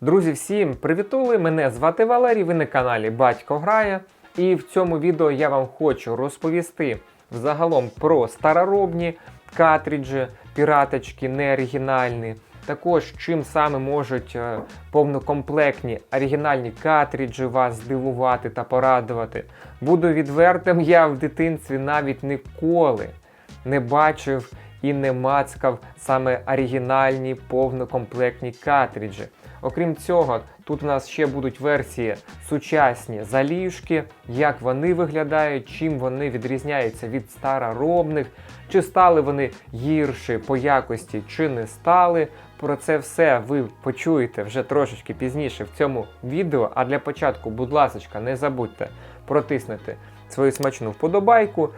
Друзі, всім привітули! Мене звати Валерій, ви на каналі Батько Грає. І в цьому відео я вам хочу розповісти взагалом про староробні картриджі, піраточки, неоригінальні. Також чим саме можуть е, повнокомплектні оригінальні картриджі вас здивувати та порадувати. Буду відвертим, я в дитинстві навіть ніколи не бачив і не мацкав саме оригінальні повнокомплектні картриджі. Окрім цього, тут у нас ще будуть версії сучасні заліжки, як вони виглядають, чим вони відрізняються від староробних, чи стали вони гірші по якості, чи не стали. Про це все ви почуєте вже трошечки пізніше в цьому відео. А для початку, будь ласка, не забудьте протиснути свою смачну вподобайку.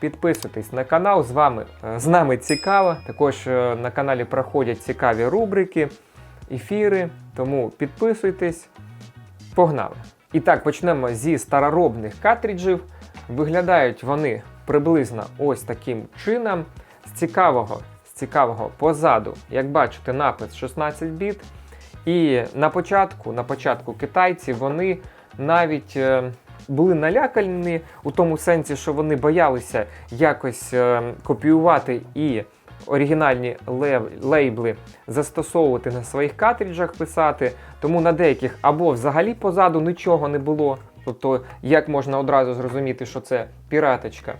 Підписуйтесь на канал, з вами е, з нами цікаво. Також е, на каналі проходять цікаві рубрики, ефіри. Тому підписуйтесь. Погнали! І так, почнемо зі староробних картриджів. Виглядають вони приблизно ось таким чином. З цікавого, з цікавого позаду, як бачите, напис 16 біт. І на початку, на початку китайці вони навіть е, були налякані у тому сенсі, що вони боялися якось е, копіювати і оригінальні лейбли застосовувати на своїх картриджах писати. Тому на деяких або взагалі позаду нічого не було. Тобто, як можна одразу зрозуміти, що це піраточка.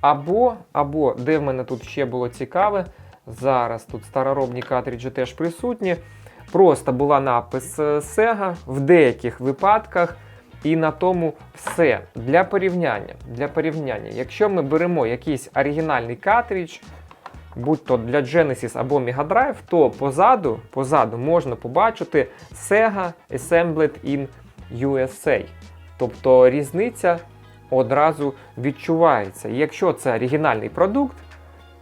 Або, або, де в мене тут ще було цікаве, зараз тут староробні картриджі теж присутні. Просто була напис е, Sega в деяких випадках, і на тому все. Для порівняння. Для порівняння. Якщо ми беремо якийсь оригінальний картридж, будь то для Genesis або Mega Drive, то позаду, позаду можна побачити Sega Assembled in USA. Тобто різниця одразу відчувається. Якщо це оригінальний продукт,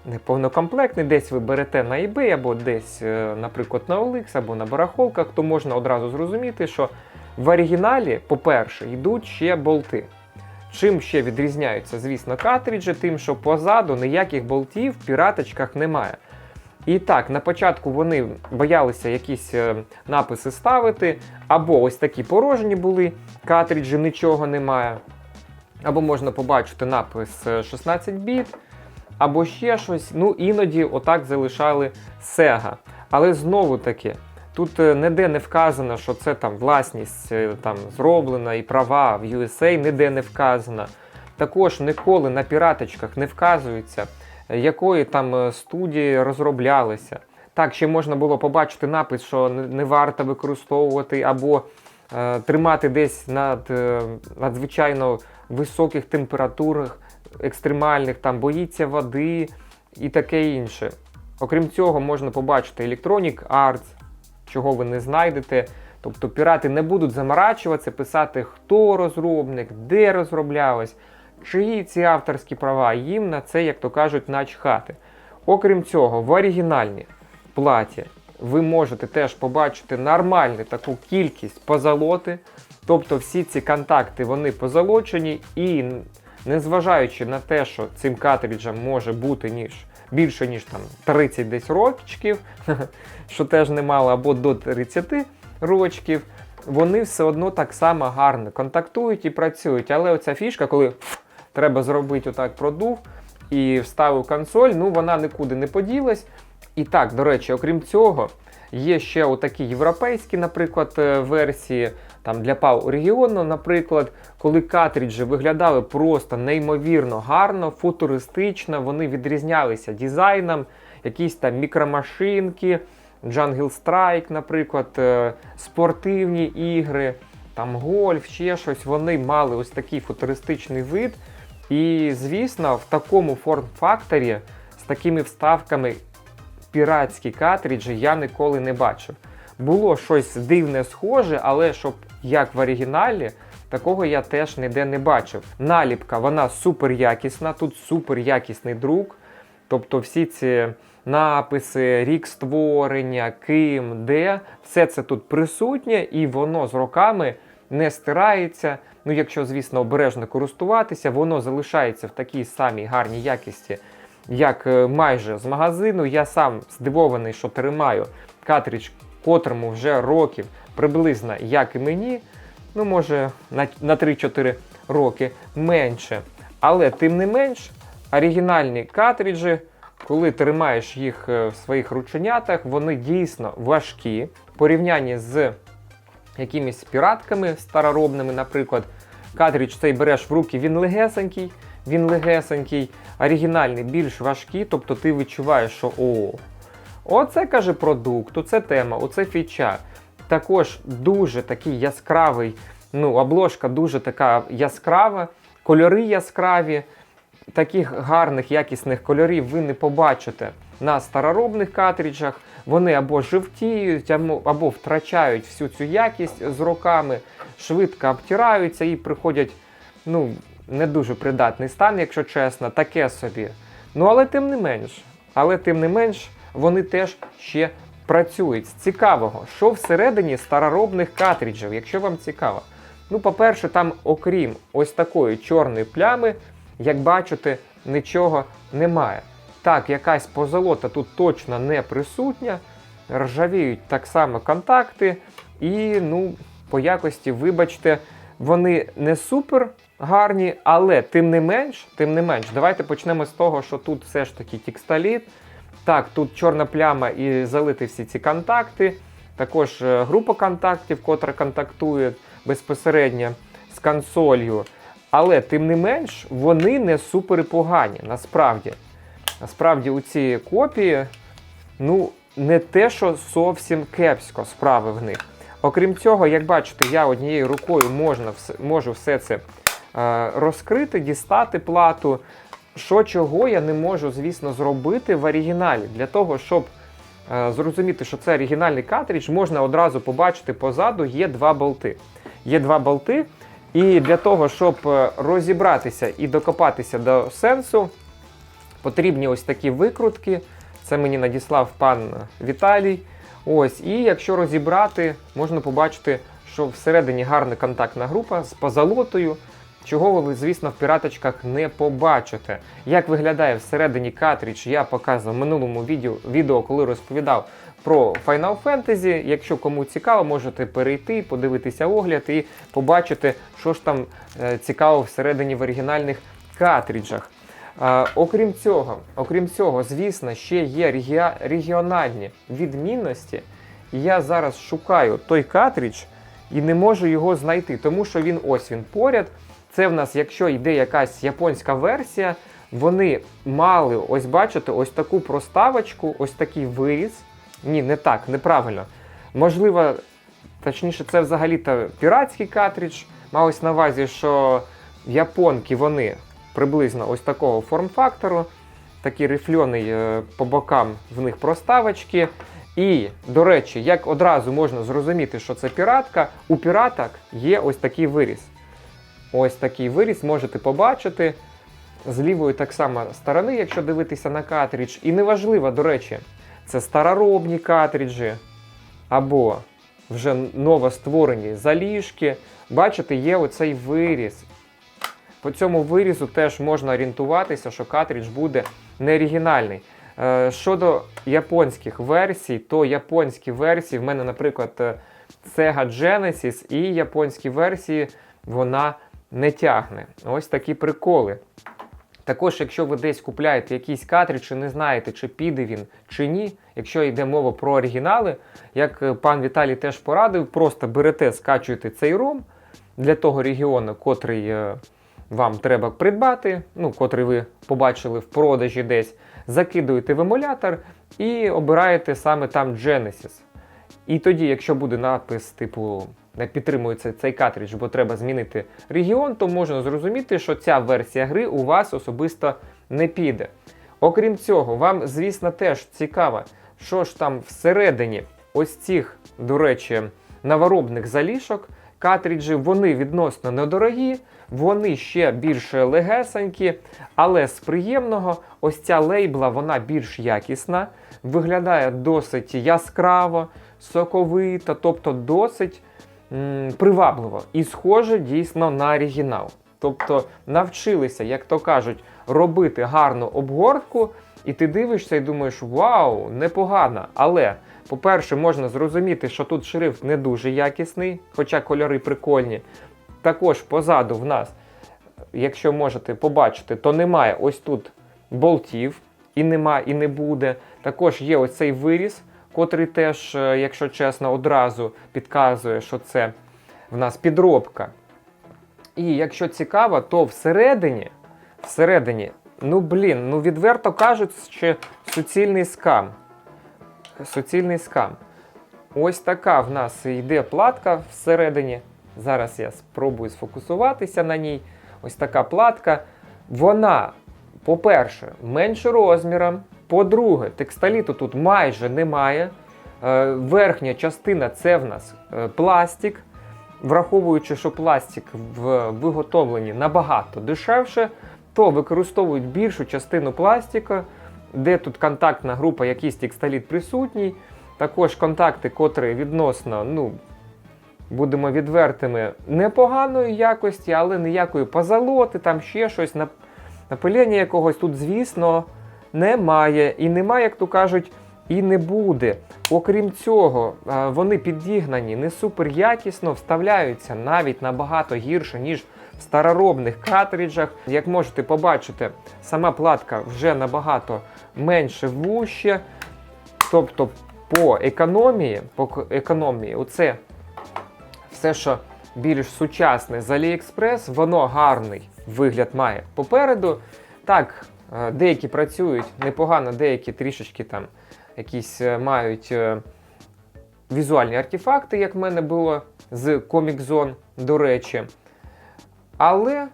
неповнокомплектний, десь ви берете на eBay або десь, е, наприклад, на OLX або на барахолках, то можна одразу зрозуміти, що в оригіналі, по-перше, йдуть ще болти. Чим ще відрізняються, звісно, картриджі, тим, що позаду ніяких болтів в піраточках немає. І так, на початку вони боялися якісь е, написи ставити, або ось такі порожні були, картриджі нічого немає. Або можна побачити напис е, 16 біт, або ще щось. Ну, іноді отак залишали Sega. Але знову таки, тут е, ніде не вказано, що це там власність е, там, зроблена і права в USA, ніде не вказано. Також ніколи на піраточках не вказується, е, якої там студії розроблялися. Так, ще можна було побачити напис, що не варто використовувати або е, тримати десь над е, надзвичайно високих температурах, екстремальних, там боїться води і таке інше. Окрім цього, можна побачити Electronic Arts, чого ви не знайдете. Тобто пірати не будуть заморачуватися, писати, хто розробник, де розроблялось, чиї ці авторські права. Їм на це, як то кажуть, начхати. Окрім цього, в оригінальній платі ви можете теж побачити нормальну таку кількість позолоти. Тобто всі ці контакти вони позолочені і незважаючи на те, що цим картриджам може бути ніж більше ніж там 30 десь років, що теж немало, або до 30 років, вони все одно так само гарно контактують і працюють. Але оця фішка, коли треба зробити отак продув і вставив консоль, ну вона нікуди не поділась. І так, до речі, окрім цього, є ще отакі європейські, наприклад, е, версії там для PAL регіону, наприклад, коли картриджі виглядали просто неймовірно гарно, футуристично, вони відрізнялися дизайном, якісь там мікромашинки, Jungle Strike, наприклад, е, спортивні ігри, там гольф, ще щось. Вони мали ось такий футуристичний вид. І, звісно, в такому форм-факторі з такими вставками піратські картриджі я ніколи не бачив. Було щось дивне схоже, але щоб як в оригіналі, такого я теж ніде не бачив. Наліпка, вона супер якісна, тут супер якісний друк. Тобто всі ці написи, рік створення, ким, де, все це тут присутнє, і воно з роками не стирається. Ну, якщо, звісно, обережно користуватися, воно залишається в такій самій гарній якісті, як е, майже з магазину. Я сам здивований, що тримаю картридж, котрому вже років приблизно як і мені, ну може на, на 3-4 роки менше. Але тим не менш, оригінальні картриджі, коли тримаєш їх е, в своїх рученятах, вони дійсно важкі в порівнянні з якимись піратками староробними, наприклад. Картридж цей береш в руки, він легесенький, він легесенький, оригінальний більш важкий, тобто ти відчуваєш, що о, оце каже продукт, оце тема, оце фіча. Також дуже такий яскравий, ну, обложка дуже така яскрава, кольори яскраві. Таких гарних, якісних кольорів ви не побачите на староробних картриджах. Вони або жовтіють, або або втрачають всю цю якість з роками, швидко обтираються і приходять ну, не дуже придатний стан, якщо чесно, таке собі. Ну, але тим не менш, але тим не менш, вони теж ще працюють. З цікавого, що всередині староробних картриджів, якщо вам цікаво. Ну, по-перше, там, окрім ось такої чорної плями, як бачите, нічого немає. Так, якась позолота тут точно не присутня. Ржавіють так само контакти. І, ну, по якості, вибачте, вони не супер гарні, але тим не менш, тим не менш, давайте почнемо з того, що тут все ж таки текстоліт. Так, тут чорна пляма і залити всі ці контакти. Також е, група контактів, котра контактує безпосередньо з консолью. Але тим не менш, вони не супер погані, насправді. Насправді, у ці копії, ну, не те, що зовсім кепсько справи в них. Окрім цього, як бачите, я однією рукою можна, можу все це е, розкрити, дістати плату. Що чого я не можу, звісно, зробити в оригіналі. Для того, щоб е, зрозуміти, що це оригінальний картридж, можна одразу побачити позаду є два болти. Є два болти, і для того, щоб е, розібратися і докопатися до сенсу, потрібні ось такі викрутки. Це мені надіслав пан Віталій. Ось, і якщо розібрати, можна побачити, що всередині гарна контактна група з позолотою, чого ви, звісно, в піраточках не побачите. Як виглядає всередині картридж, я показував в минулому відео, відео, коли розповідав про Final Fantasy. Якщо кому цікаво, можете перейти, подивитися огляд і побачити, що ж там е, цікаво всередині в оригінальних картриджах. Е, окрім цього, окрім цього, звісно, ще є регіональні відмінності. Я зараз шукаю той картридж і не можу його знайти, тому що він ось він поряд. Це в нас, якщо йде якась японська версія, вони мали, ось бачите, ось таку проставочку, ось такий виріз. Ні, не так, неправильно. Можливо, точніше, це взагалі-то піратський картридж. Малось на увазі, що японки вони приблизно ось такого форм-фактору, такий рифльоний е, по бокам в них проставочки. І, до речі, як одразу можна зрозуміти, що це піратка, у піраток є ось такий виріз. Ось такий виріз можете побачити. З лівої так само сторони, якщо дивитися на картридж. І неважливо, до речі, це староробні картриджі або вже новостворені заліжки. Бачите, є оцей виріз. По цьому вирізу теж можна орієнтуватися, що картридж буде не оригінальний. Е, Щодо японських версій, то японські версії, в мене, наприклад, е, Sega Genesis і японські версії вона не тягне. Ось такі приколи. Також, якщо ви десь купляєте якийсь картридж і не знаєте, чи піде він чи ні, якщо йде мова про оригінали, як е, пан Віталій теж порадив, просто берете, скачуєте цей ROM для того регіону, котрий е, вам треба придбати, ну, котрий ви побачили в продажі десь, закидуєте в емулятор і обираєте саме там Genesis. І тоді, якщо буде напис, типу, не підтримується цей картридж, бо треба змінити регіон, то можна зрозуміти, що ця версія гри у вас особисто не піде. Окрім цього, вам, звісно, теж цікаво, що ж там всередині ось цих, до речі, новоробних залішок. Картриджі вони відносно недорогі, вони ще більш легесенькі, але з приємного, ось ця лейбла вона більш якісна, виглядає досить яскраво, соковито, тобто досить м, привабливо і схоже дійсно на оригінал. Тобто навчилися, як то кажуть, робити гарну обгортку, і ти дивишся і думаєш, вау, непогано. Але По-перше, можна зрозуміти, що тут шрифт не дуже якісний, хоча кольори прикольні. Також позаду в нас, якщо можете побачити, то немає ось тут болтів, і нема, і не буде. Також є ось цей виріз, котрий теж, е, якщо чесно, одразу підказує, що це в нас підробка. І якщо цікаво, то всередині, всередині, ну блін, ну відверто кажучи, суцільний скам. Суцільний скам. Ось така в нас йде платка всередині. Зараз я спробую сфокусуватися на ній. Ось така платка. Вона, по-перше, менше розміром. По-друге, текстоліту тут майже немає. Е, Верхня частина це в нас е, пластик. Враховуючи, що пластик в виготовленні набагато дешевше, то використовують більшу частину пластика, де тут контактна група, якийсь текстоліт присутній. Також контакти, котрі відносно, ну, будемо відвертими, непоганої якості, але ніякої позолоти, там ще щось, нап- напилення якогось тут, звісно, немає. І немає, як то кажуть, і не буде. Окрім цього, е, вони підігнані не супер якісно, вставляються навіть набагато гірше, ніж в староробних картриджах. Як можете побачити, сама платка вже набагато менше вуще. Тобто по економії, по економії, оце все, що більш сучасне з AliExpress, воно гарний вигляд має попереду. Так, деякі працюють непогано, деякі трішечки там якісь е, мають е, візуальні артефакти, як в мене було з Comic Zone, до речі. Але,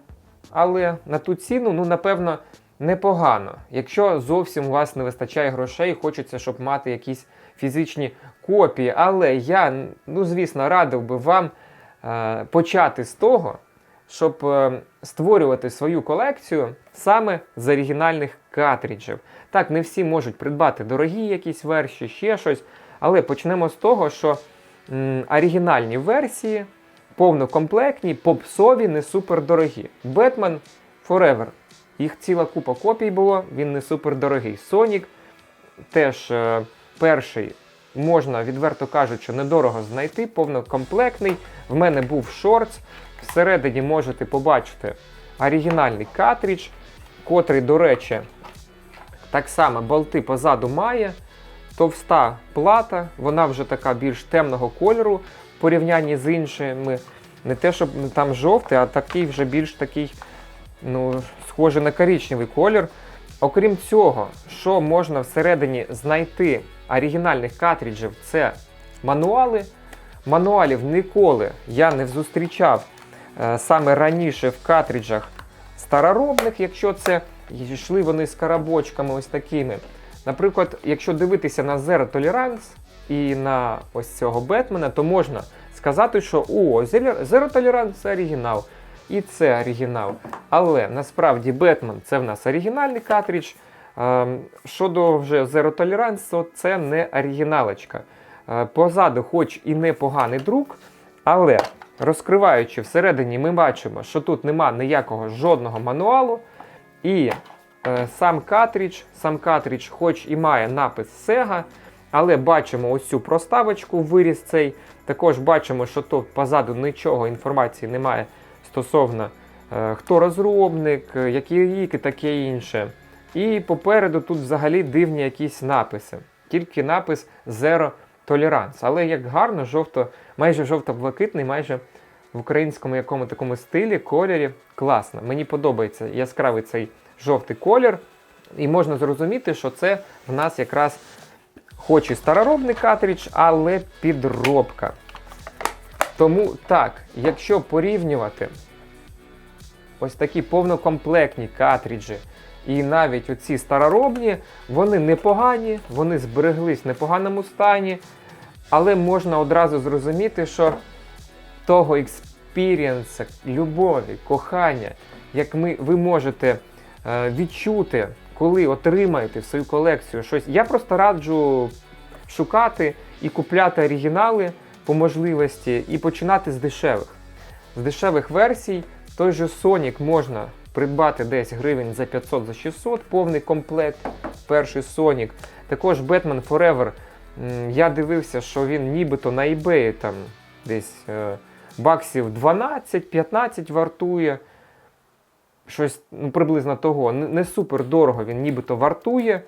але на ту ціну, ну, напевно, непогано. Якщо зовсім у вас не вистачає грошей, хочеться, щоб мати якісь фізичні копії. Але я, ну, звісно, радив би вам е, почати з того, щоб е, створювати свою колекцію саме з оригінальних картриджів. Так, не всі можуть придбати дорогі якісь версії, ще щось. Але почнемо з того, що м, оригінальні версії, повнокомплектні, попсові, не супер дорогі. Batman Forever. Їх ціла купа копій було, він не супер дорогий. Sonic теж е, перший можна, відверто кажучи, недорого знайти, повнокомплектний. В мене був шортс. Всередині можете побачити оригінальний картридж, котрий, до речі, так само болти позаду має. Товста плата, вона вже така більш темного кольору в порівнянні з іншими. Не те, щоб там жовтий, а такий вже більш такий, ну, схожий на коричневий колір. Окрім цього, що можна всередині знайти оригінальних картриджів, це мануали. Мануалів ніколи я не зустрічав саме раніше в картриджах староробних, якщо це йшли вони з карабочками ось такими. Наприклад, якщо дивитися на Zero Tolerance і на ось цього Бетмена, то можна сказати, що о, Zero Tolerance це оригінал. І це оригінал. Але насправді Бетмен це в нас оригінальний картридж. Ем, Щодо вже Zero Tolerance, то це не оригіналочка. Е, Позаду, хоч і непоганий друк, але розкриваючи всередині, ми бачимо, що тут нема ніякого жодного мануалу. І е, сам картридж, сам картридж, хоч і має напис Sega, але бачимо ось цю проставочку, виріз цей. Також бачимо, що тут позаду нічого інформації немає стосовно е, хто розробник, е, який рік і таке інше. І попереду тут взагалі дивні якісь написи. Тільки напис Zero Tolerance. Але як гарно, жовто, майже жовто-блакитний, майже в українському якому такому стилі, кольорі. Класно. Мені подобається яскравий цей жовтий колір. І можна зрозуміти, що це в нас якраз хоч і староробний картридж, але підробка. Тому так, якщо порівнювати ось такі повнокомплектні картриджі і навіть оці староробні, вони непогані, вони збереглись в непоганому стані, але можна одразу зрозуміти, що того експірієнса, любові, кохання, як ми, ви можете е, відчути, коли отримаєте в свою колекцію щось. Я просто раджу шукати і купляти оригінали по можливості і починати з дешевих. З дешевих версій той же Sonic можна придбати десь гривень за 500 за 600, повний комплект, перший Sonic. Також Batman Forever Я дивився, що він нібито на eBay там десь е, баксів 12-15 вартує. Щось ну, приблизно того. Не, супер дорого він нібито вартує.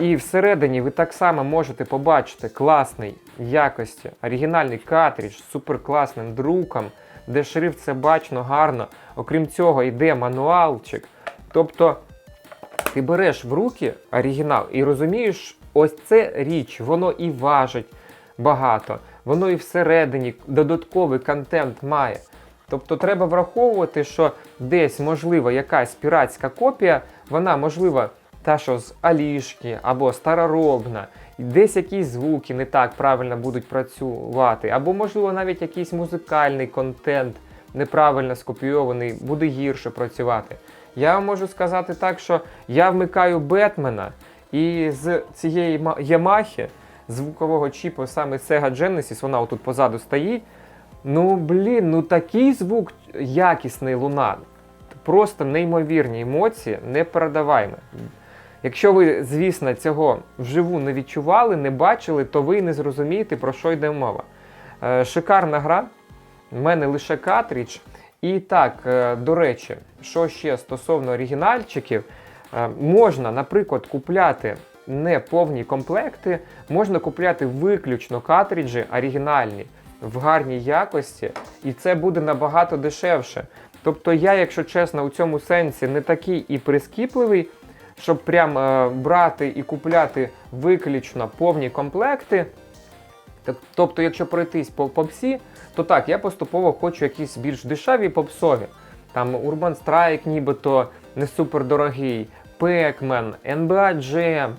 І всередині ви так само можете побачити класний якості, оригінальний картридж з суперкласним друком, де шрифт це бачно гарно. Окрім цього, йде мануалчик. Тобто ти береш в руки оригінал і розумієш, ось це річ, воно і важить багато, воно і всередині додатковий контент має. Тобто треба враховувати, що десь можливо якась піратська копія, вона можливо та, що з Алішки або староробна, десь якісь звуки не так правильно будуть працювати, або можливо навіть якийсь музикальний контент неправильно скопійований, буде гірше працювати. Я вам можу сказати так, що я вмикаю Бетмена, і з цієї ма- Ямахи, звукового чіпу, саме Sega Genesis, вона отут позаду стоїть. Ну, блін, ну такий звук якісний луна. Просто неймовірні емоції, не непередаваємо. Якщо ви, звісно, цього вживу не відчували, не бачили, то ви не зрозумієте, про що йде мова. Е, шикарна гра. У мене лише картридж. І так, е, до речі, що ще стосовно оригінальчиків, можна, наприклад, купляти не повні комплекти, можна купляти виключно картриджі оригінальні в гарній якості, і це буде набагато дешевше. Тобто я, якщо чесно, у цьому сенсі не такий і прискіпливий, щоб прям е, брати і купляти виключно повні комплекти. Тобто, якщо пройтись по попсі, то так, я поступово хочу якісь більш дешеві попсові. Там Urban Strike нібито не супер дорогий, Pac-Man, NBA Jam,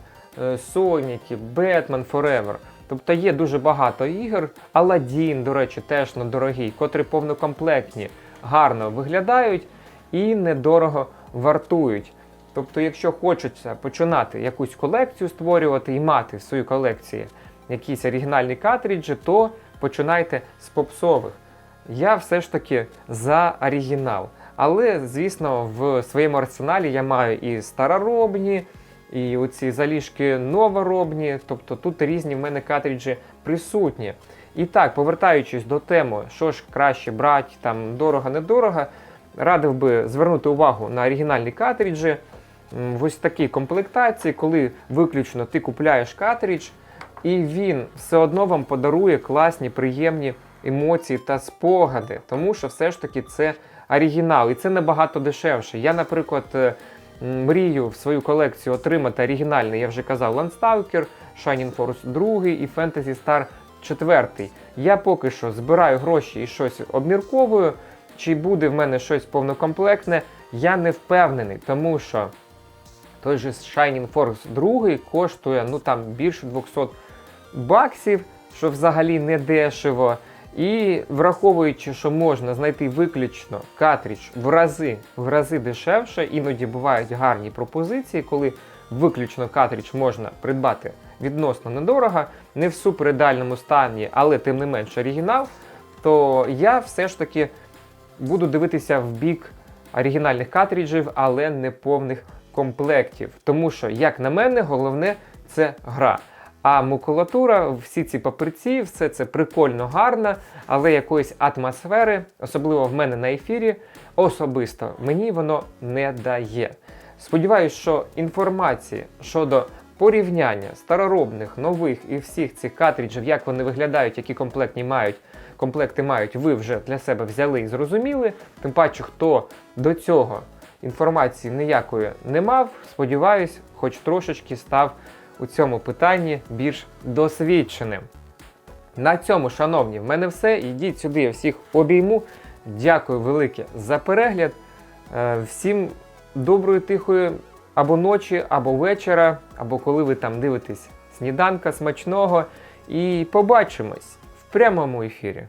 Sonic, Batman Forever. Тобто є дуже багато ігор. Aladdin, до речі, теж недорогий, котрі повнокомплектні, гарно виглядають і недорого вартують. Тобто, якщо хочеться починати якусь колекцію створювати і мати в своїй колекції якісь оригінальні картриджі, то починайте з попсових. Я все ж таки за оригінал. Але, звісно, в своєму арсеналі я маю і староробні, і оці заліжки новоробні, тобто тут різні в мене картриджі присутні. І так, повертаючись до теми, що ж краще брати, там дорого-недорого, радив би звернути увагу на оригінальні картриджі. В ось такій комплектації, коли виключно ти купляєш картридж, і він все одно вам подарує класні, приємні емоції та спогади, тому що все ж таки це оригінал, і це набагато дешевше. Я, наприклад, е, мрію в свою колекцію отримати оригінальний, я вже казав, Landstalker, Shining Force 2 і Fantasy Star 4. Я поки що збираю гроші і щось обмірковую. Чи буде в мене щось повнокомплектне, я не впевнений, тому що той же Shining Force 2 коштує ну там більше 200 баксів, що взагалі не дешево. І враховуючи, що можна знайти виключно картридж в рази, в рази дешевше, іноді бувають гарні пропозиції, коли виключно картридж можна придбати відносно недорого, не в суперідеальному стані, але тим не менш оригінал, то я все ж таки буду дивитися в бік оригінальних картриджів, але не повних комплектів. Тому що, як на мене, головне це гра. А макулатура, всі ці папірці, все це прикольно гарно, але якоїсь атмосфери, особливо в мене на ефірі, особисто мені воно не дає. Сподіваюсь, що інформації щодо порівняння староробних, нових і всіх цих картриджів, як вони виглядають, які комплектні мають, комплекти мають, ви вже для себе взяли і зрозуміли. Тим паче, хто до цього інформації ніякої не мав, сподіваюсь, хоч трошечки став у цьому питанні більш досвідченим. На цьому, шановні, в мене все. Йдіть сюди, я всіх обійму. Дякую велике за перегляд. Е, Всім доброї, тихої або ночі, або вечора, або коли ви там дивитесь сніданка смачного. І побачимось в прямому ефірі.